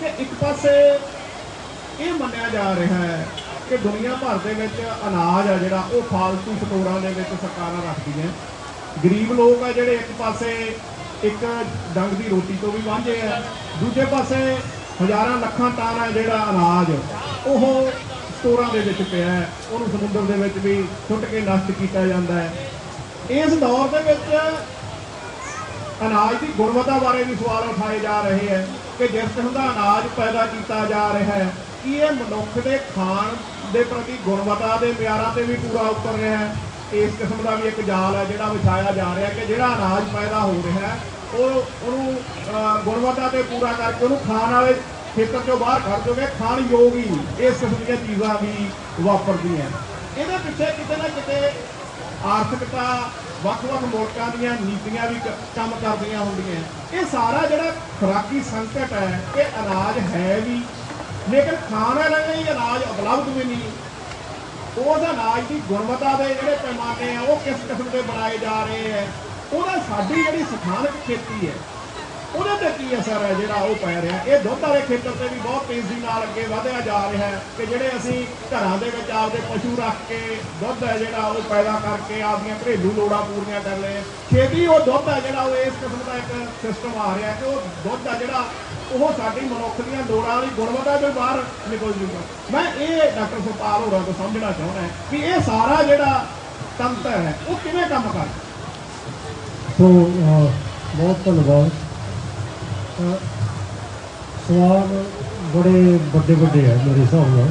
ਕਿ ਇੱਕ ਪਾਸੇ ਇਹ ਮੰਨਿਆ ਜਾ ਰਿਹਾ ਹੈ ਕਿ ਦੁਨੀਆ ਭਰ ਦੇ ਵਿੱਚ ਅਨਾਜ ਆ ਜਿਹੜਾ, ਉਹ ਫਾਲਤੂ ਸਟੋਰਾਂ ਦੇ ਵਿੱਚ ਸਰਕਾਰਾਂ ਰੱਖਦੀਆਂ। ਗਰੀਬ ਲੋਕ ਆ ਜਿਹੜੇ ਇੱਕ ਪਾਸੇ ਇੱਕ ਡੰਗ ਦੀ ਰੋਟੀ ਤੋਂ ਵੀ ਵਾਂਝੇ ਆ, ਦੂਜੇ ਪਾਸੇ ਹਜ਼ਾਰਾਂ ਲੱਖਾਂ ਟਨ ਹੈ ਜਿਹੜਾ ਅਨਾਜ, ਉਹ ਸਟੋਰਾਂ ਦੇ ਵਿੱਚ ਪਿਆ ਹੈ। ਉਹਨੂੰ ਸਮੁੰਦਰ ਦੇ ਵਿੱਚ ਵੀ ਸੁੱਟ ਕੇ ਨਸ਼ਟ ਕੀਤਾ ਜਾਂਦਾ ਹੈ। ਇਸ ਦੌਰ ਦੇ ਵਿੱਚ ਅਨਾਜ ਦੀ ਗੁਣਵੱਤਾ ਬਾਰੇ ਵੀ ਸਵਾਲ ਉਠਾਏ ਜਾ ਰਹੇ ਹੈ ਕਿ ਜਿਸ ਕਿਸਮ ਦਾ ਅਨਾਜ ਪੈਦਾ ਕੀਤਾ ਜਾ ਰਿਹਾ ਹੈ, ਕੀ ਇਹ ਮਨੁੱਖ ਦੇ ਖਾਣ ਦੇ ਪ੍ਰਤੀ ਗੁਣਵੱਤਾ ਦੇ ਮਿਆਰਾਂ ਤੇ ਵੀ ਪੂਰਾ ਉਤਰ ਰਿਹਾ ਹੈ? ਇਸ ਕਿਸਮ ਦਾ ਵੀ ਇੱਕ ਜਾਲ ਹੈ ਜਿਹੜਾ ਵਿਛਾਇਆ ਜਾ ਰਿਹਾ ਕਿ ਜਿਹੜਾ ਅਨਾਜ ਪੈਦਾ ਹੋ ਰਿਹਾ ਹੈ, ਉਹ ਉਹਨੂੰ ਗੁਣਵੱਤਾ ਤੇ ਪੂਰਾ ਕਰਕੇ ਉਹਨੂੰ ਖਾਣ ਵਾਲੇ ਖੇਤਰ ਚੋਂ ਬਾਹਰ ਕੱਢ ਦੋਗੇ ਖਾਣ ਯੋਗ ਹੀ ਇਸ ਕਿਸਮ ਦੀਆਂ ਚੀਜ਼ਾਂ ਵੀ ਵਾਪਰਦੀਆਂ ਇਹਦੇ ਪਿੱਛੇ ਕਿਤੇ ਨਾ ਕਿਤੇ ਆਰਥਿਕਤਾ ਵੱਖ-ਵੱਖ ਮੁਲਕਾਂ ਦੀਆਂ ਨੀਤੀਆਂ ਵੀ ਕੰਮ ਕਰਦੀਆਂ ਹੁੰਦੀਆਂ। ਇਹ ਸਾਰਾ ਜਿਹੜਾ ਖੁਰਾਕੀ ਸੰਕਟ ਹੈ, ਇਹ ਅਨਾਜ ਹੈ ਵੀ। ਲੇਕਿਨ ਖਾਣ ਵਾਲੇ ਲਈ ਅਨਾਜ ਉਪਲਬਧ ਵੀ ਨਹੀਂ। ਉਸ ਅਨਾਜ ਦੀ ਗੁਣਵੱਤਾ ਦੇ ਜਿਹੜੇ ਪੈਮਾਨੇ ਆ, ਉਹ ਕਿਸ ਕਿਸਮ ਦੇ ਬਣਾਏ ਜਾ ਰਹੇ ਹੈ ਉਹਦਾ ਸਾਡੀ ਜਿਹੜੀ ਸਥਾਨਕ ਖੇਤੀ ਹੈ ਉਹਦੇ ਤੇ ਕੀ ਅਸਰ ਹੈ ਜਿਹੜਾ ਉਹ ਪੈ ਰਿਹਾ? ਇਹ ਦੁੱਧ ਵਾਲੇ ਖੇਤਰ ਤੇ ਵੀ ਬਹੁਤ ਤੇਜ਼ੀ ਨਾਲ ਅੱਗੇ ਵਧਿਆ ਜਾ ਰਿਹਾ ਹੈ ਕਿ ਜਿਹੜੇ ਅਸੀਂ ਘਰਾਂ ਦੇ ਵਿੱਚ ਆਪਦੇ ਪਸ਼ੂ ਰੱਖ ਕੇ ਦੁੱਧ ਹੈ ਜਿਹੜਾ ਉਹ ਪੈਦਾ ਕਰਕੇ ਆਪਦੀਆਂ ਘਰੇਲੂ ਲੋੜਾਂ ਪੂਰੀਆਂ ਕਰ ਲਏ। ਛੇਤੀ ਉਹ ਦੁੱਧ ਹੈ ਜਿਹੜਾ ਉਹ ਇਸ ਕਿਸਮ ਦਾ ਇੱਕ ਸਿਸਟਮ ਆ ਰਿਹਾ ਕਿ ਉਹ ਦੁੱਧ ਹੈ ਜਿਹੜਾ ਉਹ ਸਾਡੀ ਮਨੁੱਖ ਦੀਆਂ ਲੋੜਾਂ ਦੀ ਗੁਣਵੱਤਾ ਤੋਂ ਬਾਹਰ ਨਿਕਲ ਜੂਗਾ। ਮੈਂ ਇਹ ਡਾਕਟਰ ਸੁਪਾਲ ਹੋਰਾਂ ਤੋਂ ਸਮਝਣਾ ਚਾਹੁੰਦਾ ਕਿ ਇਹ ਸਾਰਾ ਜਿਹੜਾ ਤੰਤਰ ਹੈ, ਉਹ ਕਿਵੇਂ ਕੰਮ ਕਰਦਾ ਸੋ ਬਹੁਤ ਧੰਨਵਾਦ। ਸਵਾਲ ਬੜੇ ਵੱਡੇ ਵੱਡੇ ਹੈ ਮੇਰੇ ਹਿਸਾਬ ਨਾਲ।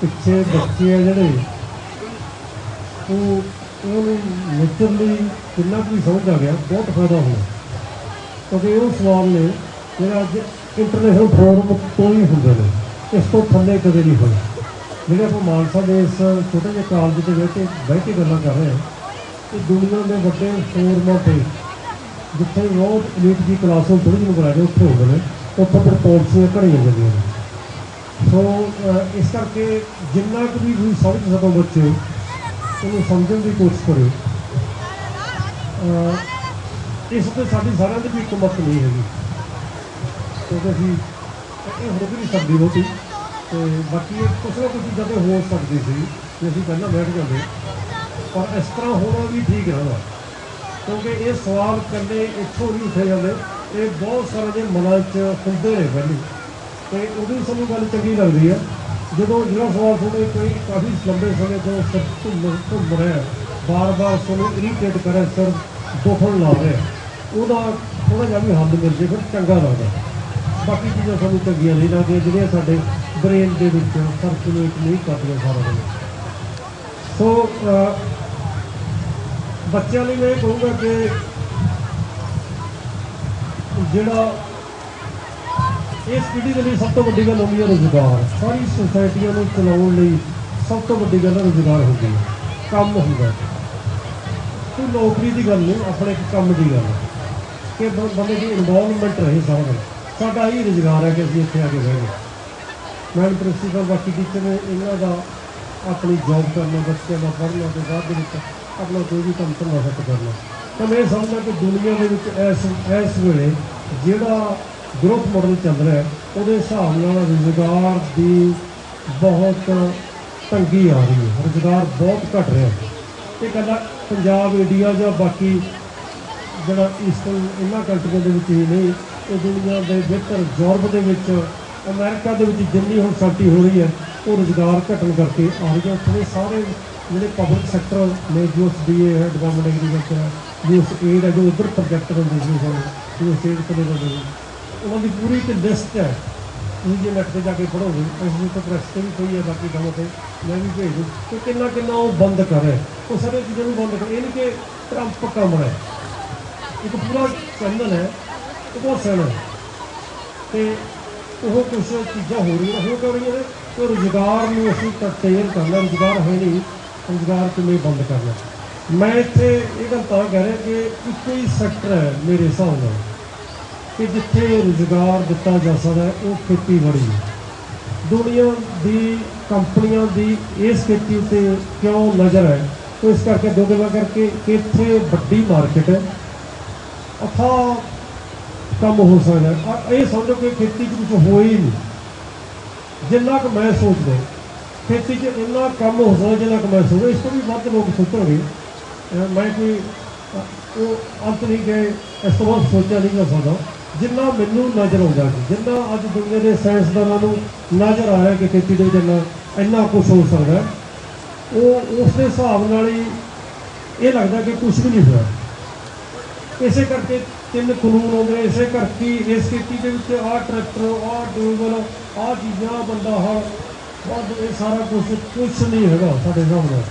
ਪਿੱਛੇ ਬੱਚੇ ਆ ਜਿਹੜੇ, ਉਹ, ਉਹਨੂੰ ਲਿਟਰਲੀ ਕਿੰਨਾ ਕੁ ਸਮਝ ਆ ਗਿਆ, ਬਹੁਤ ਫਾਇਦਾ ਹੋਇਆ। ਕਿਉਂਕਿ ਉਹ ਸਵਾਲ ਨੇ, ਜਿਹੜਾ ਅੱਜ ਇੰਟਰਨੈਸ਼ਨਲ ਫੋਰਮ ਤੋਂ ਹੀ ਹੁੰਦੇ ਨੇ, ਇਸ ਤੋਂ ਥੱਲੇ ਕਦੇ ਨਹੀਂ ਹੋਏ। ਜਿਹੜੇ ਆਪਾਂ ਮਾਨਸਾ ਦੇ ਇਸ ਛੋਟੇ ਜਿਹੇ ਕਾਲਜ ਦੇ ਵਿੱਚ ਬਹਿ ਕੇ ਗੱਲਾਂ ਕਰ ਰਹੇ ਹਾਂ ਇਹ ਦੁਨੀਆ ਦੇ ਵੱਡੇ ਫੋਰਮਾਂ ਤੇ ਜਿੱਥੇ ਬਹੁਤ elite ਦੀ ਕਲਾਸ ਨੂੰ ਥੋੜੀ ਜਿਹੀ ਬੁਲਾ ਕੇ ਉੱਥੇ ਹੁੰਦੇ ਨੇ ਉੱਥੇ ਫਿਰ ਪਾਲਿਸੀਆਂ ਘੜੀਆਂ ਜਾਂਦੀਆਂ ਨੇ। ਸੋ ਇਸ ਕਰਕੇ ਜਿੰਨਾ ਕੁ ਵੀ ਤੁਸੀਂ ਸਮਝ ਸਕੋ ਬੱਚੇ, ਉਹਨੂੰ ਸਮਝਣ ਦੀ ਕੋਸ਼ਿਸ਼ ਕਰੋ। ਇਸ ਤੇ ਸਾਡੀ ਸਾਰਿਆਂ ਦੀ ਵੀ ਇੱਕ ਮਤ ਨਹੀਂ ਹੈਗੀ। ਕਿਉਂਕਿ ਅਸੀਂ ਇਹ ਹੋ ਵੀ ਨਹੀਂ ਸਕਦੀ ਬਹੁਤੀ ਤੇ ਬਾਕੀ ਇਹ ਕੁਛ ਨਾ ਕੁਛ ਜਦੋਂ ਹੋ ਸਕਦੀ ਸੀ ਜੇ ਅਸੀਂ ਪਹਿਲਾਂ ਬੈਠ ਜਾਂਦੇ। ਪਰ ਇਸ ਤਰ੍ਹਾਂ ਹੋਣਾ ਵੀ ਠੀਕ ਰਹਿੰਦਾ। ਕਿਉਂਕਿ ਇਹ ਸਵਾਲ ਕੱਲੇ ਇੱਥੋਂ ਨਹੀਂ ਉੱਠੇ ਜਾਂਦੇ। ਇਹ ਬਹੁਤ ਸਾਰੇ ਦੇ ਮਨਾਂ 'ਚ ਹੁੰਦੇ ਨੇ ਪਹਿਲੇ। ਤੇ ਉਹਦੀ ਸਾਨੂੰ ਗੱਲ ਚੰਗੀ ਲੱਗਦੀ ਹੈ। ਜਦੋਂ ਜਿਹੜਾ ਸਵਾਲ ਤੁਹਾਡੇ ਕੋਈ ਕਾਫੀ ਲੰਬੇ ਸਮੇਂ ਤੋਂ ਸਭ ਘੁੰਮ ਘੁੰਮ ਰਿਹਾ ਬਾਰ-ਬਾਰ ਤੁਹਾਨੂੰ ਇਰੀਟੇਟ ਕਰੇ ਸਰ ਦੁਖਣ ਲਾ ਰਿਹਾ ਉਹਦਾ ਥੋੜਾ ਜਿਹਾ ਵੀ ਹੱਲ ਮਿਲ ਜੇ, ਫਿਰ ਚੰਗਾ ਲੱਗਦਾ ਬਾਕੀ ਚੀਜ਼ਾਂ ਸਾਨੂੰ ਚੰਗੀਆਂ ਨਹੀਂ ਲੱਗਦੀਆਂ, ਜਿਹੜੀਆਂ ਸਾਡੇ ਬ੍ਰੇਨ ਦੇ ਵਿੱਚ ਸਰਕੂਲੇਟ ਨਹੀਂ ਕਰਦੀਆਂ ਸਾਰਾ ਦਿਨ। ਸੋ ਬੱਚਿਆਂ ਲਈ ਮੈਂ ਇਹ ਕਹੂੰਗਾ ਕਿ ਜਿਹੜਾ ਇਸ ਪੀੜ੍ਹੀ ਦੇ ਲਈ ਸਭ ਤੋਂ ਵੱਡੀ ਗੱਲ ਹੁੰਦੀ ਹੈ ਰੁਜ਼ਗਾਰ। ਸਾਰੀ ਸੁਸਾਇਟੀਆਂ ਨੂੰ ਚਲਾਉਣ ਲਈ ਸਭ ਤੋਂ ਵੱਡੀ ਗੱਲ ਰੁਜ਼ਗਾਰ ਹੁੰਦੀ ਹੈ। ਕੰਮ ਹੁੰਦਾ ਕੋਈ ਨੌਕਰੀ ਦੀ ਗੱਲ ਨਹੀਂ, ਆਪਣੇ ਕੰਮ ਦੀ ਗੱਲ ਹੈ। ਕਿ ਬੰਦੇ ਦੀ ਇਨਵੋਲਵਮੈਂਟ ਰਹੇ ਸਾਰਾ ਦਿਨ ਸਾਡਾ ਹੀ ਰੁਜ਼ਗਾਰ ਹੈ ਕਿ ਅਸੀਂ ਇੱਥੇ ਆ ਕੇ ਬਹਿ ਗਏ। ਮੈਂ ਪ੍ਰਿੰਸੀਪਲ ਬਾਕੀ ਟੀਚਰ ਨੇ ਇਹਨਾਂ ਦਾ ਆਪਣੀ ਜੌਬ ਕਰਨਾ, ਬੱਚਿਆਂ ਦਾ ਪੜ੍ਹਨਾ ਤੇ ਬਾਅਦ ਦੇ ਵਿੱਚ ਆਪਣਾ ਕੋਈ ਵੀ ਕੰਮ ਧੰਦਾ ਸੈੱਟ ਕਰਨਾ। ਤਾਂ ਮੈਂ ਇਹ ਸਮਝਦਾ ਕਿ ਦੁਨੀਆ ਦੇ ਵਿੱਚ ਇਸ ਇਸ ਵੇਲੇ ਜਿਹੜਾ ਗਰੋਥ ਮਾਡਲ ਚੱਲ ਰਿਹਾ ਉਹਦੇ ਹਿਸਾਬ ਨਾਲ ਰੁਜ਼ਗਾਰ ਦੀ ਬਹੁਤ ਤੰਗੀ ਆ ਰਹੀ ਹੈ। ਰੁਜ਼ਗਾਰ ਬਹੁਤ ਘਟ ਰਿਹਾ ਹੈ। ਇਹ ਕੱਲਾ ਪੰਜਾਬ, ਇੰਡੀਆ ਜਾਂ ਬਾਕੀ ਜਿਹੜਾ ਈਸਟਰਨ ਇਹਨਾਂ ਕੰਟਰੀਆਂ ਦੇ ਵਿੱਚ ਹੀ ਨਹੀਂ, ਇਹ ਦੁਨੀਆ ਦੇ ਬਿਹਤਰ ਯੂਰਪ ਦੇ ਵਿੱਚ ਅਮਰੀਕਾ ਦੇ ਵਿੱਚ ਜਿੰਨੀ ਹੁਣ ਸਾਡੀ ਹੋ ਰਹੀ ਹੈ, ਉਹ ਰੁਜ਼ਗਾਰ ਘਟਣ ਕਰਕੇ ਆ ਰਹੀ ਹੈ। ਉੱਥੇ ਸਾਰੇ ਜਿਹੜੇ ਪਬਲਿਕ ਸੈਕਟਰ ਨੇ, ਜੋ ਡੀਏ ਹੈ ਡਿਪਾਰਟਮੈਂਟ ਐਗਰੀਕਲਚਰ ਹੈ, ਜੋ ਏਡ ਹੈ, ਜੋ ਉਧਰ ਪ੍ਰੋਜੈਕਟ ਹੁੰਦੇ ਸੀ ਸਾਨੂੰ ਜੋ ਸਟੇਟ ਕੋਲੇ ਹੁੰਦੇ ਸੀ ਉਹਨਾਂ ਦੀ ਪੂਰੀ ਇੱਕ ਲਿਸਟ ਹੈ। ਤੁਸੀਂ ਜੇ ਨੈਟ ਤੇ ਜਾ ਕੇ ਪੜੋਗੇ ਅਸੀਂ ਤਾਂ ਪ੍ਰੈਸ ਤੇ ਵੀ ਪਈ ਹੈ, ਬਾਕੀ ਥਾਵਾਂ ਤੇ ਮੈਂ ਵੀ ਭੇਜ ਦੂੰ ਕਿ ਕਿੰਨਾ ਕਿੰਨਾ ਉਹ ਬੰਦ ਕਰ ਰਿਹਾ ਉਹ ਸਾਰੇ ਚੀਜ਼ਾਂ ਨੂੰ ਬੰਦ ਕਰ ਇਹ ਨਹੀਂ ਕਿ ਟਰੰਪ ਕੰਮ ਹੈ। ਇੱਕ ਪੂਰਾ ਚੈਨਲ ਹੈ ਉਹ ਬਹੁਤ ਸਿਆਣਾ ਤੇ ਉਹ ਕੁਝ ਚੀਜ਼ਾਂ ਹੋ ਰਹੀਆਂ ਹੋ ਕਿਉਂ ਰਹੀਆਂ ਨੇ? ਕਿ ਰੁਜ਼ਗਾਰ ਨੂੰ ਅਸੀਂ ਕਰਟੇਲ ਕਰਨਾ ਰੁਜ਼ਗਾਰ ਹੈ ਨਹੀਂ, ਰੁਜ਼ਗਾਰ ਕਿਵੇਂ ਬੰਦ ਕਰਨਾ ਮੈਂ ਇੱਥੇ ਇਹ ਗੱਲ ਤਾਂ ਕਹਿ ਰਿਹਾ ਕਿ ਇੱਕੋ ਹੀ ਸੈਕਟਰ ਹੈ ਮੇਰੇ ਹਿਸਾਬ ਨਾਲ, ਕਿ ਜਿੱਥੇ ਰੁਜ਼ਗਾਰ ਦਿੱਤਾ ਜਾ ਸਕਦਾ ਉਹ ਖੇਤੀਬਾੜੀ ਹੈ। ਦੁਨੀਆ ਦੀ ਕੰਪਨੀਆਂ ਦੀ ਇਸ ਖੇਤੀ ਉੱਤੇ ਕਿਉਂ ਨਜ਼ਰ ਹੈ? ਇਸ ਕਰਕੇ ਦੋ ਗੱਲਾਂ ਕਰਕੇ ਇੱਥੇ ਵੱਡੀ ਮਾਰਕੀਟ ਹੈ। ਅਥਾ ਕੰਮ ਹੋ ਸਕਦਾ ਹੈ। ਇਹ ਸਮਝੋ ਕਿ ਖੇਤੀ 'ਚ ਕੁਝ ਹੋ ਹੀ ਨਹੀਂ। ਜਿੰਨਾ ਕੁ ਮੈਂ ਸੋਚਦਾ, ਖੇਤੀ 'ਚ ਇੰਨਾ ਕੰਮ ਹੋ ਸਕਦਾ ਜਿੰਨਾ ਕੁ ਮੈਂ ਸੋਚਦਾ। ਇਸ ਤੋਂ ਵੀ ਵੱਧ ਲੋਕ ਸੋਚਣਗੇ। ਮੈਂ ਕੋਈ ਉਹ ਅੰਤ ਨਹੀਂ ਗਏ ਇਸ ਤੋਂ ਬਾਅਦ ਸੋਚਿਆ ਨਹੀਂ ਜਾ ਸਕਦਾ। ਜਿੰਨਾ ਮੈਨੂੰ ਨਜ਼ਰ ਆਉਂਦਾ ਸੀ, ਜਿੰਨਾ ਅੱਜ ਦੁਨੀਆ ਦੇ ਸਾਇੰਸਦਾਨਾਂ ਨੂੰ ਨਜ਼ਰ ਆ ਰਿਹਾ ਕਿ ਖੇਤੀ ਦੇ ਵਿੱਚ ਇੰਨਾ ਇੰਨਾ ਕੁਝ ਹੋ ਸਕਦਾ ਉਹ ਉਸ ਦੇ ਹਿਸਾਬ ਨਾਲ ਹੀ ਇਹ ਲੱਗਦਾ ਕਿ ਕੁਝ ਵੀ ਨਹੀਂ ਹੋਇਆ। ਇਸੇ ਕਰਕੇ ਤਿੰਨ ਕਾਨੂੰਨ ਆਉਂਦੇ ਨੇ, ਇਸੇ ਕਰਕੇ ਇਸ ਖੇਤੀ ਦੇ ਵਿੱਚ ਆਹ ਟਰੈਕਟਰ, ਆਹ ਟਿਊਬਲ ਆਹ ਚੀਜ਼ਾਂ ਬੰਦਾ ਹਲ ਵੱਧ ਇਹ ਸਾਰਾ ਕੁਝ ਕੁਝ ਨਹੀਂ ਹੈਗਾ ਸਾਡੇ ਸਾਹਮਣੇ।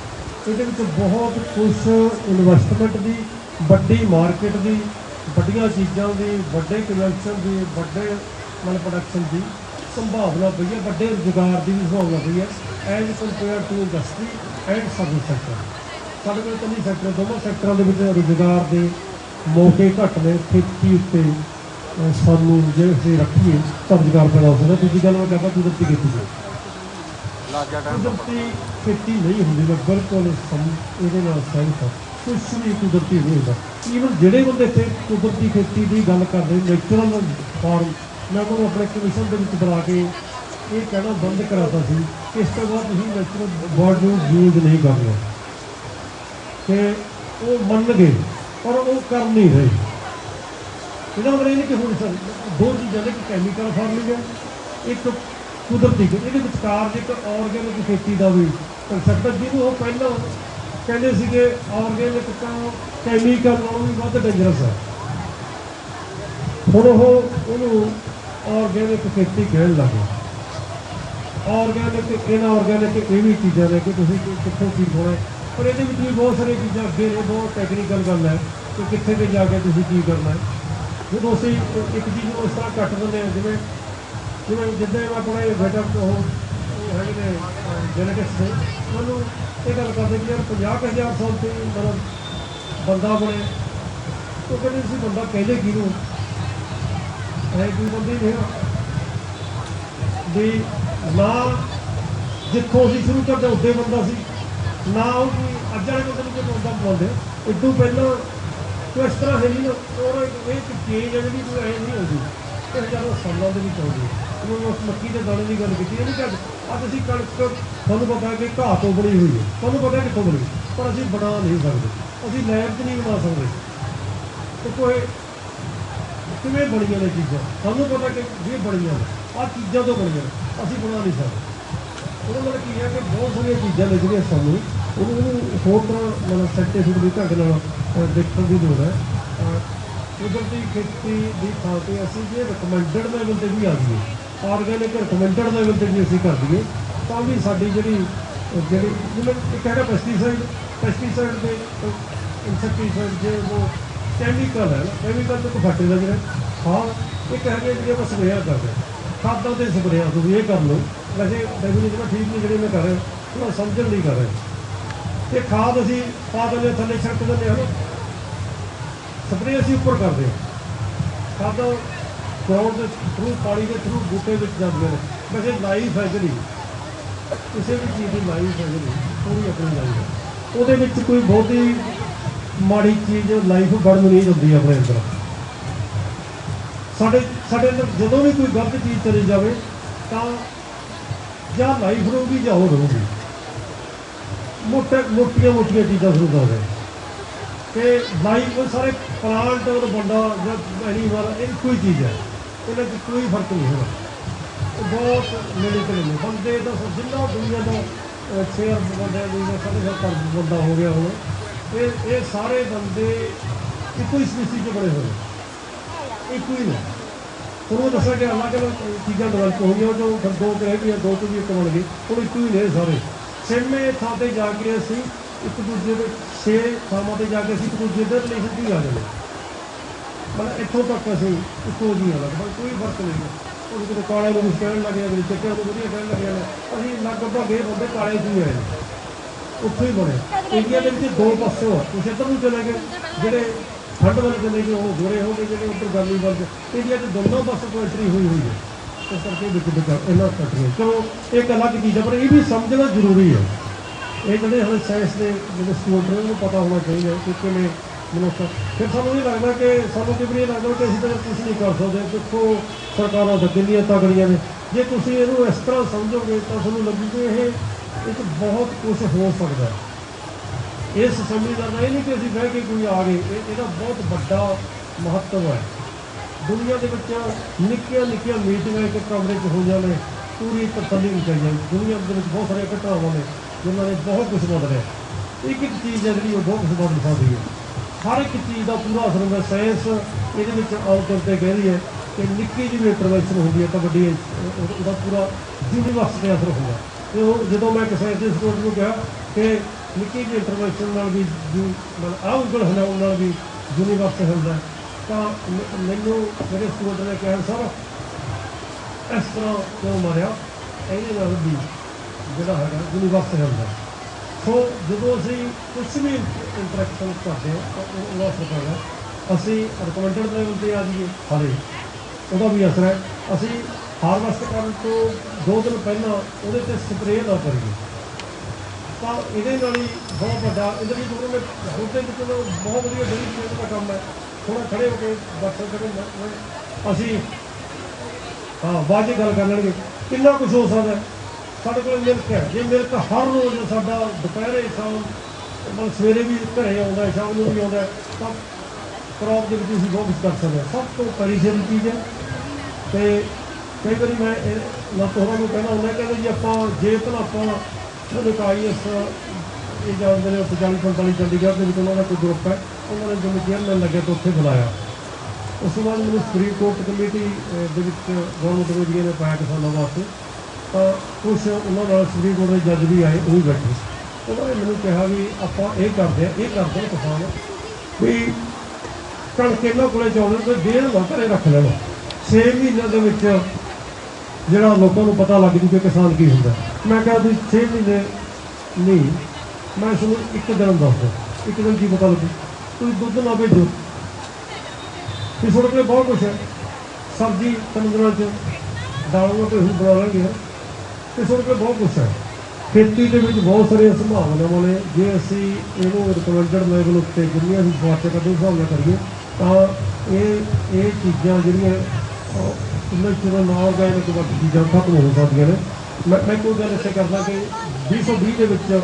ਇਹਦੇ ਵਿੱਚ ਬਹੁਤ ਕੁਝ ਇਨਵੈਸਟਮੈਂਟ ਦੀ, ਵੱਡੀ ਮਾਰਕੀਟ ਦੀ, ਵੱਡੀਆਂ ਚੀਜ਼ਾਂ ਦੀ, ਵੱਡੇ ਕਨਵੈਂਸ਼ਨ ਦੀ, ਵੱਡੇ ਮਨ ਪ੍ਰੋਡਕਸ਼ਨ ਦੀ ਸੰਭਾਵਨਾ ਪਈ ਹੈ, ਵੱਡੇ ਰੁਜ਼ਗਾਰ ਦੀ ਵੀ ਸੰਭਾਵਨਾ ਪਈ ਹੈ as compare to industry and service sector ਸਾਡੇ ਕੋਲ ਤਿੰਨ ਸੈਕਟਰ ਦੋਵਾਂ ਸੈਕਟਰਾਂ ਦੇ ਵਿੱਚ ਰੁਜ਼ਗਾਰ ਦੇ ਮੌਕੇ ਘੱਟ ਨੇ ਖੇਤੀ ਉੱਤੇ ਸਾਨੂੰ ਜੇ ਅਸੀਂ ਰੱਖੀਏ ਤਾਂ ਰੁਜ਼ਗਾਰ ਪੈਦਾ ਹੋ ਸਕਦਾ। ਦੂਜੀ ਗੱਲ ਮੈਂ ਕਹਿੰਦਾ ਕੁਦਰਤੀ ਖੇਤੀ ਹੈ। ਕੁਦਰਤੀ ਖੇਤੀ ਨਹੀਂ ਹੁੰਦੀ ਮੈਂ ਬਿਲਕੁਲ ਇਹਦੇ ਨਾਲ ਸਹਿਮਤ ਹਾਂ। ਕੁਝ ਵੀ ਕੁਦਰਤੀ ਨਹੀਂ ਹੁੰਦਾ। ਈਵਨ ਜਿਹੜੇ ਬੰਦੇ ਇੱਥੇ ਕੁਦਰਤੀ ਖੇਤੀ ਦੀ ਗੱਲ ਕਰਦੇ ਨੈਚੁਰਲ ਫਾਰਮ ਮੈਂ ਉਹਨੂੰ ਆਪਣੇ ਕਮਿਸ਼ਨ ਦੇ ਵਿੱਚ ਬੁਲਾ ਕੇ ਇਹ ਕਹਿਣਾ ਬੰਦ ਕਰਾਤਾ ਸੀ ਇਸ ਤੋਂ ਬਾਅਦ ਤੁਸੀਂ ਨੈਚੁਰਲ ਵਰਡ ਨੂੰ ਯੂਜ਼ ਨਹੀਂ ਕਰਨਾ ਕਿ ਉਹ ਮੰਨ ਗਏ। ਪਰ ਉਹ ਕਰ ਨਹੀਂ ਰਹੇ। ਇਹਦਾ ਮਤਲਬ ਇਹ ਨਹੀਂ ਕਿ ਹੁਣ ਸਰ ਦੋ ਚੀਜ਼ਾਂ ਨੇ ਕਿ ਕੈਮੀਕਲ ਫਾਰਮਿੰਗ ਹੈ ਇੱਕ ਕੁਦਰਤੀ ਇਹਦੇ ਵਿਚਕਾਰ ਜੇ ਇੱਕ ਆਰਗੈਨਿਕ ਖੇਤੀ ਦਾ ਵੀ ਕਨਸੈਪਟ ਜਿਹਨੂੰ ਉਹ ਪਹਿਲਾਂ ਕਹਿੰਦੇ ਸੀਗੇ ਆਰਗੈਨਿਕ ਤਾਂ ਕੈਮੀਕਲ ਨਾਲੋਂ ਵੀ ਵੱਧ ਡੇਂਜਰਸ ਹੈ। ਹੁਣ ਉਹ ਉਹਨੂੰ ਆਰਗੈਨਿਕ ਖੇਤੀ ਕਹਿਣ ਲੱਗੇ ਆਰਗੈਨਿਕ ਇਨਆਰਗੈਨਿਕ ਇਹ ਵੀ ਚੀਜ਼ਾਂ ਨੇ ਕਿ ਤੁਸੀਂ ਕਿੱਥੋਂ ਕੀ ਹੋਣਾ ਪਰ ਇਹਦੇ ਵਿੱਚ ਵੀ ਬਹੁਤ ਸਾਰੀਆਂ ਚੀਜ਼ਾਂ ਅੱਗੇ ਨੇ ਬਹੁਤ ਟੈਕਨੀਕਲ ਗੱਲ ਹੈ ਕਿ ਕਿੱਥੇ ਤੇ ਜਾ ਕੇ ਤੁਸੀਂ ਕੀ ਕਰਨਾ ਹੈ। ਜਦੋਂ ਅਸੀਂ ਇੱਕ ਚੀਜ਼ ਨੂੰ ਇਸ ਤਰ੍ਹਾਂ ਕੱਟ ਦਿੰਦੇ ਹਾਂ, ਜਿਵੇਂ ਜਿਵੇਂ ਜਿੱਦਾਂ ਮੈਂ ਆਪਣਾ ਇਹ ਬੇਟਾ ਉਹ ਹੈਗੇ ਨੇ ਜੈਨੇਟਿਕਸ ਦੇ ਮੈਨੂੰ ਇਹ ਗੱਲ ਕਰਦੇ ਕਿ ਯਾਰ 50000 ਸਾਲ ਤੋਂ ਹੀ ਮਤਲਬ ਬੰਦਾ ਬਣੇ। ਉਹ ਕਹਿੰਦੇ ਤੁਸੀਂ ਬੰਦਾ ਕਹਿੰਦੇ ਕਿਹਨੂੰ? ਹੈ ਕੋਈ ਬੰਦੇ ਨਹੀਂ ਹੈਗਾ। ਵੀ ਨਾ ਜਿੱਥੋਂ ਅਸੀਂ ਸ਼ੁਰੂ ਕਰਦੇ, ਉੱਥੇ ਬੰਦਾ ਸੀ। ਨਾ ਉਹ ਅੱਜ ਵਾਲੇ ਬੰਦੇ ਨੂੰ ਕੋਈ ਬੰਦਾ ਬੁਲਾਉਂਦੇ ਇਦੋਂ ਪਹਿਲਾਂ ਕੋਈ ਇਸ ਤਰ੍ਹਾਂ ਹੈ ਨਹੀਂ ਨਾ, ਔਰ ਇਹ ਇੱਕ ਚੇਂਜ ਹੈ ਜਿਹੜੀ ਕੋਈ ਐ ਨਹੀਂ ਹੁੰਦੀ? ਇਹ ਹਜ਼ਾਰਾਂ ਸਾਲਾਂ ਦੇ ਵਿੱਚ ਆਉਂਦੀ ਹੈ ਉਹ ਉਸ ਮੱਕੀ ਦੇ ਦਾਣੇ ਦੀ ਗੱਲ ਕੀਤੀ ਇਹ ਨਹੀਂ ਅੱਜ ਅਸੀਂ ਕਣਕ ਤੁਹਾਨੂੰ ਪਤਾ ਕਿ ਘਾਹ ਤੋਂ ਬਣੀ ਹੋਈ ਹੈ ਤੁਹਾਨੂੰ ਪਤਾ ਹੈ ਕਿੱਥੋਂ ਬਣੀ ਪਰ ਅਸੀਂ ਬਣਾ ਨਹੀਂ ਸਕਦੇ। ਅਸੀਂ ਲੈਬ 'ਚ ਨਹੀਂ ਬਣਾ ਸਕਦੇ। ਤੇ ਕੋਈ ਕਿਵੇਂ ਬਣੀਆਂ ਨੇ ਚੀਜ਼ਾਂ? ਸਾਨੂੰ ਪਤਾ ਕਿ ਇਹ ਬਣੀਆਂ ਨੇ। ਆਹ ਚੀਜ਼ਾਂ ਤੋਂ ਬਣੀਆਂ ਨੇ। ਅਸੀਂ ਬਣਾ ਨਹੀਂ ਸਕਦੇ। ਉਹਦਾ ਮਤਲਬ ਕੀ ਹੈ ਕਿ ਬਹੁਤ ਸਾਰੀਆਂ ਚੀਜ਼ਾਂ ਨੇ ਜਿਹੜੀਆਂ ਸਾਨੂੰ ਉਹਨੂੰ ਹੋਰ ਤਰ੍ਹਾਂ ਮਤਲਬ ਸਰਟੀਫਿਕੇਟ ਦੀ ਢੰਗ ਨਾਲ ਦੇਖਣ ਦੀ ਲੋੜ ਹੈ ਅਹ, ਕੁਦਰਤੀ ਖੇਤੀ ਦੀ ਥਾਂ ਤੇ ਅਸੀਂ ਜੇ ਰਿਕਮੈਂਡਡ ਲੈਵਲ ਤੇ ਵੀ ਆ ਜਾਈਏ ਆਰਗੈਨਿਕ ਰਿਕਮੈਂਡਡ ਲੈਵਲ ਤੇ ਵੀ ਅਸੀਂ ਕਰ ਦਈਏ ਤਾਂ ਵੀ ਸਾਡੀ ਜਿਹੜੀ ਅਹ, ਜਿਹੜੀ ਜਿਵੇਂ ਇੱਕ ਹੈਗਾ ਪੈਸਟੀਸਾਈਡ ਪੈਸਟੀਸਾਈਡ ਦੇ ਇਨਸੈਕਟੀਸਾਈਡ ਜੇ ਉਹ ਕੈਮੀਕਲ ਹੈ ਕੈਮੀਕਲ ਤੋਂ ਫਰਟੀਲਾਈਜ਼ਰ ਹੈ ਖਾਦ ਇੱਕ ਹੈਗੇ ਜਿਹੜੇ ਆਪਾਂ ਸਪਰੇਅ ਕਰਦੇ ਹਾਂ। ਖਾਦਾਂ ਤੇ ਸਪਰੇਆਂ ਤੋਂ ਵੀ ਇਹ ਕਰ ਲਓ ਵੈਸੇ ਡੈਫੀਨੇਸ਼ਨ ਠੀਕ ਨਹੀਂ ਜਿਹੜੇ ਮੈਂ ਕਰ ਰਿਹਾ, ਉਹ ਸਮਝਣ ਨਹੀਂ ਕਰ ਰਿਹਾ। ਇਹ ਖਾਦ ਅਸੀਂ ਪਾ ਦਿੰਦੇ ਥੱਲੇ ਛੱਡ ਦਿੰਦੇ ਹਾਂ ਨਾ ਸਪਰੇਅ ਅਸੀਂ ਉੱਪਰ ਕਰਦੇ ਹਾਂ। ਖਾਦਾਂ ਗਰਾਊਂਡ ਦੇ ਥਰੂ ਪਾਣੀ ਦੇ ਥਰੂ ਬੂਟੇ ਵਿੱਚ ਜਾਂਦੇ ਨੇ। ਵੈਸੇ ਲਾਈਫ ਹੈ ਜਿਹੜੀ, ਕਿਸੇ ਵੀ ਚੀਜ਼ ਦੀ ਲਾਈਫ ਹੈ ਜਿਹੜੀ ਪੂਰੀ ਆਪਣੀ ਲਾਈਫ ਹੈ। ਉਹਦੇ ਵਿੱਚ ਕੋਈ ਬਹੁਤੀ ਮਾੜੀ ਚੀਜ਼ ਲਾਈਫ ਬਣਨ ਨਹੀਂ ਦਿੰਦੀ ਆਪਣੇ ਅੰਦਰ। ਸਾਡੇ ਸਾਡੇ ਅੰਦਰ ਜਦੋਂ ਵੀ ਕੋਈ ਗਲਤ ਚੀਜ਼ ਚਲੀ ਜਾਵੇ, ਤਾਂ ਜਾਂ ਲਾਈਫ ਰਹੂਗੀ ਜਾਂ ਹੋਰ ਰਹੂਗੀ ਮੋਟੇ ਮੋਟੀਆਂ ਮੋਟੀਆਂ ਚੀਜ਼ਾਂ ਸ਼ੁਰੂ ਕਰ ਦੇ ਕਿ ਲਾਈਫ ਸਾਰੇ ਪਲਾਂਟ ਔਰ ਬੰਦਾ ਜਾਂ ਐਨੀਮਲ ਇਹ ਕੋਈ ਚੀਜ਼ ਹੈ। ਇਹਨਾਂ 'ਚ ਕੋਈ ਫ਼ਰਕ ਨਹੀਂ ਹੈਗਾ। ਉਹ ਬਹੁਤ ਨੇੜੇ ਤੇੜੇ ਨੇ। ਬੰਦੇ ਦਾ ਜਿੰਨਾ ਦੁਨੀਆ ਦਾ ਸ਼ੇਅਰ ਬੰਦੇ ਦੁਨੀਆ ਸਾਡੇ ਸੱਤਰ ਬੰਦਾ ਹੋ ਗਿਆ ਹੁਣ। ਇਹ ਇਹ ਸਾਰੇ ਬੰਦੇ ਇੱਕੋ ਹੀ ਸਪੀਸੀ 'ਚ ਬਣੇ ਹੋਏ ਇੱਕੋ ਹੀ ਨੇ। ਹੁਣ ਉਹ ਦੱਸਿਆ ਕਿ ਅਲੱਗ ਅਲੱਗ ਚੀਜ਼ਾਂ ਡਿਵੈਲਪ ਹੋ ਗਈਆਂ ਜੋ ਫਿਰ ਦੋ ਤੇ ਰਹਿ ਗਈਆਂ ਦੋ ਤੋਂ ਵੀ ਇੱਕ ਬਣ ਗਈ ਹੁਣ ਇੱਕੋ ਹੀ ਨੇ ਸਾਰੇ। ਛੇਵੇਂ ਥਾਂ ਤੇ ਜਾ ਕੇ ਅਸੀਂ ਇੱਕ ਦੂਜੇ ਦੇ ਛੇ ਥਾਵਾਂ ਤੇ ਜਾ ਕੇ ਅਸੀਂ ਇੱਕ ਦੂਜੇ ਦੇ ਰਿਲੇਸ਼ਨ ਹੀ ਆ ਜਾਂਦੇ ਮਤਲਬ ਇੱਥੋਂ ਤੱਕ ਅਸੀਂ ਇੱਕੋ ਹਾਂ ਲਗਭਗ ਕੋਈ ਫ਼ਰਕ ਨਹੀਂ ਹੈ। ਉਹ ਕਿਤੇ ਕਾਲੇ ਨੂੰ ਕਹਿਣ ਲੱਗੇ ਅਗਲੇ ਚਿੱਟੇ ਨੂੰ ਵਧੀਆ ਕਹਿਣ ਲੱਗੇ ਨੇ ਅਸੀਂ ਲਗਭਗ ਇਹ ਬੰਦੇ ਕਾਲੇ ਹੀ ਆਏ ਉੱਥੇ ਹੀ ਬਣੇ। ਇੰਡੀਆ ਦੇ ਵਿੱਚ ਦੋ ਪਾਸੇ ਆ ਕੁਛ ਇੱਧਰ ਨੂੰ ਚਲੇ ਗਏ ਜਿਹੜੇ ਠੰਡ ਵੱਲ ਚਲੇ ਗਏ ਉਹ ਗੋਰੇ ਹੋ ਗਏ ਜਿਹੜੇ ਉੱਧਰ ਗਰਮੀ ਵੱਲ ਇੰਡੀਆ 'ਚ ਦੋਨੋਂ ਪਾਸੇ ਪੋਇਟਰੀ ਹੋਈ ਹੋਈ ਹੈ। ਇਸ ਕਰਕੇ ਵਿੱਚ ਵਿੱਚ ਇਹਨਾਂ ਕੱਟੀਆਂ ਚਲੋ ਇੱਕ ਅਲੱਗ ਚੀਜ਼ ਹੈ ਪਰ ਇਹ ਵੀ ਸਮਝਣਾ ਜ਼ਰੂਰੀ ਹੈ। ਇਹ ਜਿਹੜੇ ਹੁਣ ਸਾਇੰਸ ਦੇ ਜਿਹੜੇ ਸਟੂਡੈਂਟ ਨੇ, ਉਹਨੂੰ ਪਤਾ ਹੋਣਾ ਚਾਹੀਦਾ ਕਿ ਕਿਵੇਂ ਮਨੁੱਖ ਫਿਰ ਸਾਨੂੰ ਇਹ ਲੱਗਦਾ ਕਿ, ਸਾਨੂੰ ਕਈ ਵਾਰੀ ਇਹ ਲੱਗਦਾ ਕਿ ਅਸੀਂ ਤਾਂ ਕੁਝ ਨਹੀਂ ਕਰ ਸਕਦੇ। ਦੇਖੋ, ਸਰਕਾਰਾਂ ਤਾਂ ਕਿੰਨੀਆਂ ਤਗੜੀਆਂ ਨੇ। ਜੇ ਤੁਸੀਂ ਇਹਨੂੰ ਇਸ ਤਰ੍ਹਾਂ ਸਮਝੋਗੇ ਤਾਂ ਤੁਹਾਨੂੰ ਲੱਗੂ ਕਿ ਇਹ ਇੱਕ ਬਹੁਤ ਕੁਝ ਹੋ ਸਕਦਾ ਹੈ। ਇਸ ਸੰਵਿਧਾਨ ਦਾ ਇਹ ਨਹੀਂ ਕਿ ਅਸੀਂ ਬਹਿ ਕੇ ਕੋਈ ਆ ਗਏ, ਇਹ ਇਹਦਾ ਬਹੁਤ ਵੱਡਾ ਮਹੱਤਵ ਹੈ। ਦੁਨੀਆ ਦੇ ਵਿੱਚ ਨਿੱਕੀਆਂ ਨਿੱਕੀਆਂ ਮੀਟਿੰਗਾਂ ਇੱਕ ਕਮਰੇ 'ਚ ਹੋ ਜਾਣੇ ਪੂਰੀ ਤਸੱਲੀ ਨਹੀਂ ਚਾਹੀਦੀ ਦੁਨੀਆ ਦੇ ਵਿੱਚ ਬਹੁਤ ਸਾਰੀਆਂ ਘਟਨਾਵਾਂ ਨੇ, ਜਿਨ੍ਹਾਂ ਨੇ ਬਹੁਤ ਕੁਝ ਬਦਲਿਆ ਇੱਕ ਇੱਕ ਚੀਜ਼ ਹੈ ਜਿਹੜੀ ਉਹ ਬਹੁਤ ਕੁਝ ਬਦਲ ਸਕਦੀ ਹੈ। ਹਰ ਇੱਕ ਚੀਜ਼ ਦਾ ਪੂਰਾ ਅਸਰ ਹੁੰਦਾ ਸਾਇੰਸ ਇਹਦੇ ਵਿੱਚ ਆਮ ਤੌਰ ਤੇ ਕਹਿੰਦੀ ਹੈ ਕਿ ਨਿੱਕੀ ਜਿਹੀ ਇੰਟਰਵੈਂਸ਼ਨ ਹੁੰਦੀ ਹੈ ਤਾਂ ਵੱਡੀ ਉਹ- ਉਹਦਾ ਪੂਰਾ ਯੂਨੀਵਰਸ ਤੇ ਅਸਰ ਹੁੰਦਾ ਤੇ ਉਹ ਜਦੋਂ ਮੈਂ ਕਿਸੇ ਦੇ ਸਟੂਡੈਂਟ ਨੂੰ ਕਿਹਾ ਕਿ ਨਿੱਕੀ ਜਿਹੀ ਇੰਟਰਵੈਂਸ਼ਨ ਨਾਲ ਵੀ ਜੂ ਮਤਲਬ ਆਹ ਉਂਗਲ ਹਿਲਾਉਣ ਨਾਲ ਵੀ ਯੂਨੀਵਰਸ ਹੁੰਦਾ ਤਾਂ ਮ- ਮੈਨੂੰ ਮੇਰੇ ਸਟੂਡੈਂਟ ਨੇ ਕਿਹਾ ਸਰ, ਇਸ ਤਰ੍ਹਾਂ ਕਿਉਂ ਮਾਰਿਆ? ਇਹਦੇ ਨਾਲ ਵੀ ਜਿਹੜਾ ਹੈਗਾ ਯੂਨੀਵਰਸ ਹੁੰਦਾ ਸੋ ਜਦੋਂ ਅਸੀਂ ਕੁਝ ਵੀ ਇੰਟਰੈਕਸ਼ਨ ਕਰਦੇ ਹਾਂ ਉਹ ਉਹਦਾ ਅਸਰ ਅਸੀਂ ਰਿਕਮੈਂਡਡ ਲੈਵਲ ਤੇ ਆ ਜਾਈਏ, ਹਾਲੇ। ਉਹਦਾ ਵੀ ਅਸਰ ਹੈ। ਅਸੀਂ ਹਾਰਵੈਸਟ ਕਰਨ ਤੋਂ ਦੋ ਦਿਨ ਪਹਿਲਾਂ ਉਹਦੇ ਤੇ ਸਪਰੇਅ ਨਾ ਕਰੀਏ। ਤਾਂ ਇਹਦੇ ਨਾਲ ਹੀ ਬਹੁਤ ਵੱਡਾ, ਇਹਦੇ ਲਈ ਦੋਨੋਂ ਨੇ ਦੋਤੇ ਵਿੱਚ ਚਲੋ ਬਹੁਤ ਵਧੀਆ ਡੇਲੀ ਸਪਰੇਅ ਦਾ ਕੰਮ ਹੈ। ਥੋੜਾ ਖੜੇ ਹੋ ਕੇ ਬਸ ਕਰੇ ਅਸੀਂ, ਹਾਂ, ਬਾਅਦ 'ਚ ਗੱਲ ਕਰ ਲੈਣਗੇ। ਕਿੰਨਾ ਕੁਝ ਹੋ ਸਕਦਾ ਸਾਡੇ ਕੋਲ ਮਿਲਕ ਹੈ। ਜੇ ਮਿਲਕ ਹਰ ਰੋਜ਼ ਸਾਡਾ ਦੁਪਹਿਰੇ ਸ਼ਾਮ, ਮਤਲਬ ਸਵੇਰੇ ਵੀ ਘਰੇ ਆਉਂਦਾ ਸ਼ਾਮ ਨੂੰ ਵੀ ਆਉਂਦਾ ਤਾਂ ਕ੍ਰੌਪ ਦੇ ਵਿੱਚ ਅਸੀਂ ਬਹੁਤ ਕੁਝ ਕਰ ਸਕਦੇ ਹਾਂ। ਸਭ ਤੋਂ ਪਰਿਸ਼ਰ ਚੀਜ਼ ਹੈ। ਤੇ ਕਈ ਵਾਰੀ ਮੈਂ ਇਹ ਲੱਤ ਹੋਰਾਂ ਨੂੰ ਕਹਿਣਾ ਹੁੰਦਾ ਕਹਿੰਦੇ ਜੀ ਆਪਾਂ ਜੇ ਤਾਂ ਆਪਾਂ ਸਾਨੂੰ ਕਾਈਐਸ ਇਹ ਜਾਣਦੇ ਨੇ 45 45 ਚੰਡੀਗੜ੍ਹ ਦੇ ਵਿੱਚ ਉਹਨਾਂ ਦਾ ਕੋਈ ਗਰੁੱਪ ਹੈ, ਉਹਨਾਂ ਨੇ ਜਿਵੇਂ ਚੇਅਰਮੈਨ ਲੱਗਿਆ ਤਾਂ ਉੱਥੇ ਬੁਲਾਇਆ। ਉਸ ਤੋਂ ਬਾਅਦ ਮੈਨੂੰ ਸੁਪਰੀਮ ਕੋਰਟ ਕਮੇਟੀ ਦੇ ਵਿੱਚ ਗਵਰਨਮੈਂਟ ਕਮੇਟੀ ਨੇ ਪਾਇਆ ਕਿਸਾਨਾਂ ਵਾਸਤੇ। ਤਾਂ ਕੁਝ ਉਹਨਾਂ ਨਾਲ ਸੁਪਰੀਮ ਕੋਰਟ ਦੇ ਜੱਜ ਵੀ ਆਏ, ਉਹ ਵੀ ਬੈਠੇ। ਉਹਨਾਂ ਨੇ ਮੈਨੂੰ ਕਿਹਾ ਵੀ ਆਪਾਂ ਇਹ ਕਰਦੇ ਆ ਇਹ ਕਰਦੇ ਆ ਕਿਸਾਨ। ਵੀ ਕਣਕ ਇਹਨਾਂ ਕੋਲੇ ਚਾਹੁੰਦੇ ਕੋਈ ਡੇਢ ਨਾ ਘਰੇ ਰੱਖ ਲੈਣਾ। 6 ਮਹੀਨਿਆਂ ਦੇ ਵਿੱਚ ਜਿਹੜਾ ਲੋਕਾਂ ਨੂੰ ਪਤਾ ਲੱਗ ਜੂ ਕਿ ਕਿਸਾਨ ਕੀ ਹੁੰਦਾ ਮੈਂ ਕਿਹਾ ਤੁਸੀਂ 6 ਮਹੀਨੇ ਨਹੀਂ, ਮੈਂ ਤੁਹਾਨੂੰ ਇੱਕ ਦਿਨ ਦੱਸਦਾ ਇੱਕ ਦਿਨ ਕੀ ਪਤਾ ਲੱਗੂ? ਤੁਸੀਂ ਦੁੱਧ ਨਾ ਭੇਜੋ। ਇਸ ਤੁਹਾਡੇ ਕੋਲੇ ਬਹੁਤ ਕੁਛ ਹੈ। ਸਬਜ਼ੀ ਤਿੰਨ ਚ ਦਾਲਾਂ ਤੇ ਹੁਣ ਬਣਾ ਲਾਂਗੇ। ਤੇ ਤੁਹਾਡੇ ਕੋਲੇ ਬਹੁਤ ਕੁਛ ਹੈ। ਖੇਤੀ ਦੇ ਵਿੱਚ ਬਹੁਤ ਸਾਰੀਆਂ ਸੰਭਾਵਨਾਵਾਂ ਨੇ। ਜੇ ਅਸੀਂ ਇਹਨੂੰ ਰਿਕਮੈਂਡਡ ਲੈਵਲ ਉੱਤੇ ਜਿੰਨੀਆਂ ਅਸੀਂ ਸਵਾਚੇ ਕਰਦੇ ਹਿਸਾਬ ਨਾਲ ਕਰੀਏ, ਤਾਂ ਇਹ ਇਹ ਚੀਜ਼ਾਂ ਜਿਹੜੀਆਂ ਉਹਨਾਂ ਚੋਂ ਨਾ ਆਰਗੈਨਿਕ ਵੱਧ ਚੀਜ਼ਾਂ ਖਤਮ ਹੋ ਸਕਦੀਆਂ ਨੇ। ਮੈਂ ਮੈਂ ਕੋਈ ਗੱਲ ਇੱਥੇ ਕਰਦਾ ਕਿ 2020 ਦੇ ਵਿੱਚ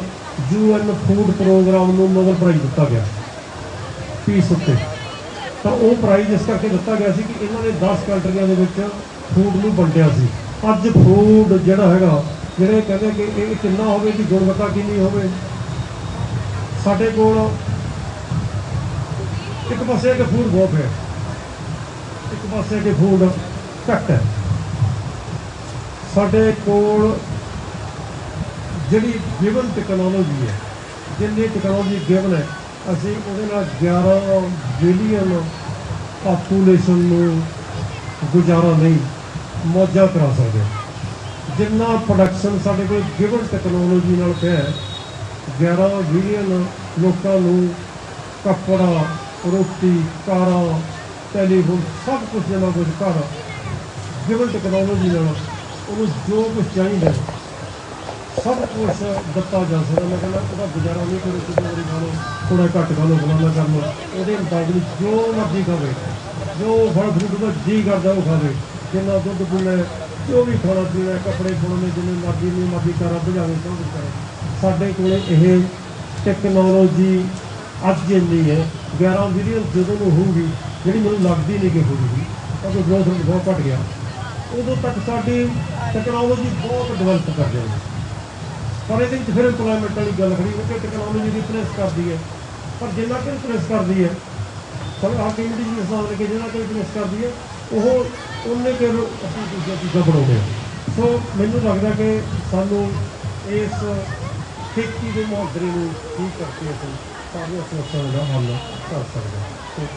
ਯੂਐਨ ਫੂਡ ਪ੍ਰੋਗਰਾਮ ਨੂੰ ਨੋਬਲ ਪ੍ਰਾਈਜ਼ ਦਿੱਤਾ ਗਿਆ। ਪੀਸ ਉੱਤੇ। ਤਾਂ ਉਹ ਪ੍ਰਾਈਜ਼ ਇਸ ਕਰਕੇ ਦਿੱਤਾ ਗਿਆ ਸੀ ਕਿ ਇਹਨਾਂ ਨੇ 10 ਕੰਟਰੀਆਂ ਦੇ ਵਿੱਚ ਫੂਡ ਨੂੰ ਵੰਡਿਆ ਸੀ। ਅੱਜ ਫੂਡ ਜਿਹੜਾ ਹੈਗਾ, ਜਿਹੜੇ ਕਹਿੰਦੇ ਕਿ ਇਹ ਕਿੰਨਾ ਹੋਵੇ ਕਿ ਗੁਣਵੱਤਾ ਕਿੰਨੀ ਹੋਵੇ। ਸਾਡੇ ਕੋਲ ਇੱਕ ਪਾਸੇ ਕਿ ਫੂਡ ਬਹੁਤ ਹੈ। ਇੱਕ ਪਾਸੇ ਕਿ ਫੂਡ ਘੱਟ ਹੈ। ਸਾਡੇ ਕੋਲ ਜਿਹੜੀ ਗਿਵਨ ਟੈਕਨੋਲੋਜੀ ਹੈ, ਜਿੰਨੀ ਟੈਕਨੋਲੋਜੀ ਗਿਵਨ ਹੈ, ਅਸੀਂ ਉਹਦੇ ਨਾਲ 11 ਬਿਲੀਅਨ ਪਾਪੂਲੇਸ਼ਨ ਨੂੰ ਗੁਜ਼ਾਰਾ ਨਹੀਂ, ਮੌਜਾ ਕਰਾ ਸਕਦੇ। ਜਿੰਨਾ ਪ੍ਰੋਡਕਸ਼ਨ ਸਾਡੇ ਕੋਲ ਗਿਵਨ ਟੈਕਨੋਲੋਜੀ ਨਾਲ ਪਿਆ ਹੈ 11 ਬਿਲੀਅਨ ਲੋਕਾਂ ਨੂੰ ਕੱਪੜਾ, ਰੋਟੀ, ਕਾਰਾਂ ਟੈਲੀਫੋਨ ਸਭ ਕੁਝ ਜਿੰਨਾ ਕੁਝ ਘਰ ਗਿਵਨ ਟੈਕਨੋਲੋਜੀ ਨਾਲ ਉਹਨੂੰ ਜੋ ਕੁਝ ਚਾਹੀਦਾ ਸਭ ਕੁਝ ਦਿੱਤਾ ਜਾ ਸਕਦਾ। ਮੈਂ ਕਹਿੰਦਾ ਉਹਦਾ ਗੁਜ਼ਾਰਾ ਨਹੀਂ ਕਰੋ ਕਿਸੇ ਵਾਰੀ ਖਾ ਥੋੜਾ ਘੱਟ ਖਾ ਲਓ ਫਲਾਣਾ ਕਰ ਲਓ। ਉਹਦੇ ਮੁਤਾਬਿਕ ਜੋ ਮਰਜ਼ੀ ਖਾਵੇ ਜੋ ਫਲ ਫਰੂਟ ਦਾ ਜੀ ਕਰਦਾ ਉਹ ਖਾਵੇ। ਜਿੰਨਾ ਦੁੱਧ ਪੀਣਾ ਹੈ, ਜੋ ਵੀ ਖਾਣਾ ਪੀਣਾ ਕੱਪੜੇ ਪਾਉਣੇ ਜਿੰਨੇ ਮਰਜ਼ੀ ਨਹੀਂ ਮਰਜ਼ੀ ਕਰਾ ਭਜਾਵੇ ਸਭ ਕੁਝ ਕਰੇ। ਸਾਡੇ ਕੋਲੇ ਇਹ ਟੈਕਨੋਲੋਜੀ ਅੱਜ ਜਿੰਨੀ ਹੈ 11 ਬਿਲੀਅਨ ਜਦੋਂ ਨੂੰ ਹੋਊਗੀ ਜਿਹੜੀ ਮੈਨੂੰ ਲੱਗਦੀ ਨਹੀਂ ਕਿ ਹੋਊਗੀ। ਕਿਉਂਕਿ ਗ੍ਰੋਥ ਰੇਟ ਬਹੁਤ ਘਟ ਗਿਆ। ਉਦੋਂ ਤੱਕ ਸਾਡੀ ਟੈਕਨੋਲੋਜੀ ਬਹੁਤ ਡਿਵੈਲਪ ਕਰ ਜਾਏਗੀ ਪਰ ਇਹਦੇ ਵਿੱਚ ਫਿਰ ਇੰਪਲੋਇਮੈਂਟ ਵਾਲੀ ਗੱਲ ਖੜੀ ਹੈ ਕਿ ਟੈਕਨੋਲੋਜੀ ਰਿਪਲੇਸ ਕਰਦੀ ਹੈ। ਪਰ ਜਿੰਨਾ ਕਿ ਰਿਪਲੇਸ ਕਰਦੀ ਹੈ ਸਭ ਆਹ ਟੀਮ ਦੀ ਜਿਸ ਹਿਸਾਬ ਨਾਲ ਕਿ ਜਿੰਨਾ ਕਿ ਰਿਪਲੇਸ ਕਰਦੀ ਹੈ, ਉਹ ਉਹਨੇ ਕਿ ਅਸੀਂ ਦੂਜੀਆਂ ਚੀਜ਼ਾਂ ਬਣਾਉਂਦੇ ਹਾਂ। ਸੋ ਮੈਨੂੰ ਲੱਗਦਾ ਕਿ ਸਾਨੂੰ ਇਸ ਖੇਤੀ ਦੇ ਮੁਹਾਵਰੇ ਨੂੰ ਠੀਕ ਕਰਕੇ ਅਸੀਂ ਸਾਰੀਆਂ ਸਮੱਸਿਆਵਾਂ ਦਾ ਹੱਲ ਕਰ ਸਕਦੇ ਹਾਂ।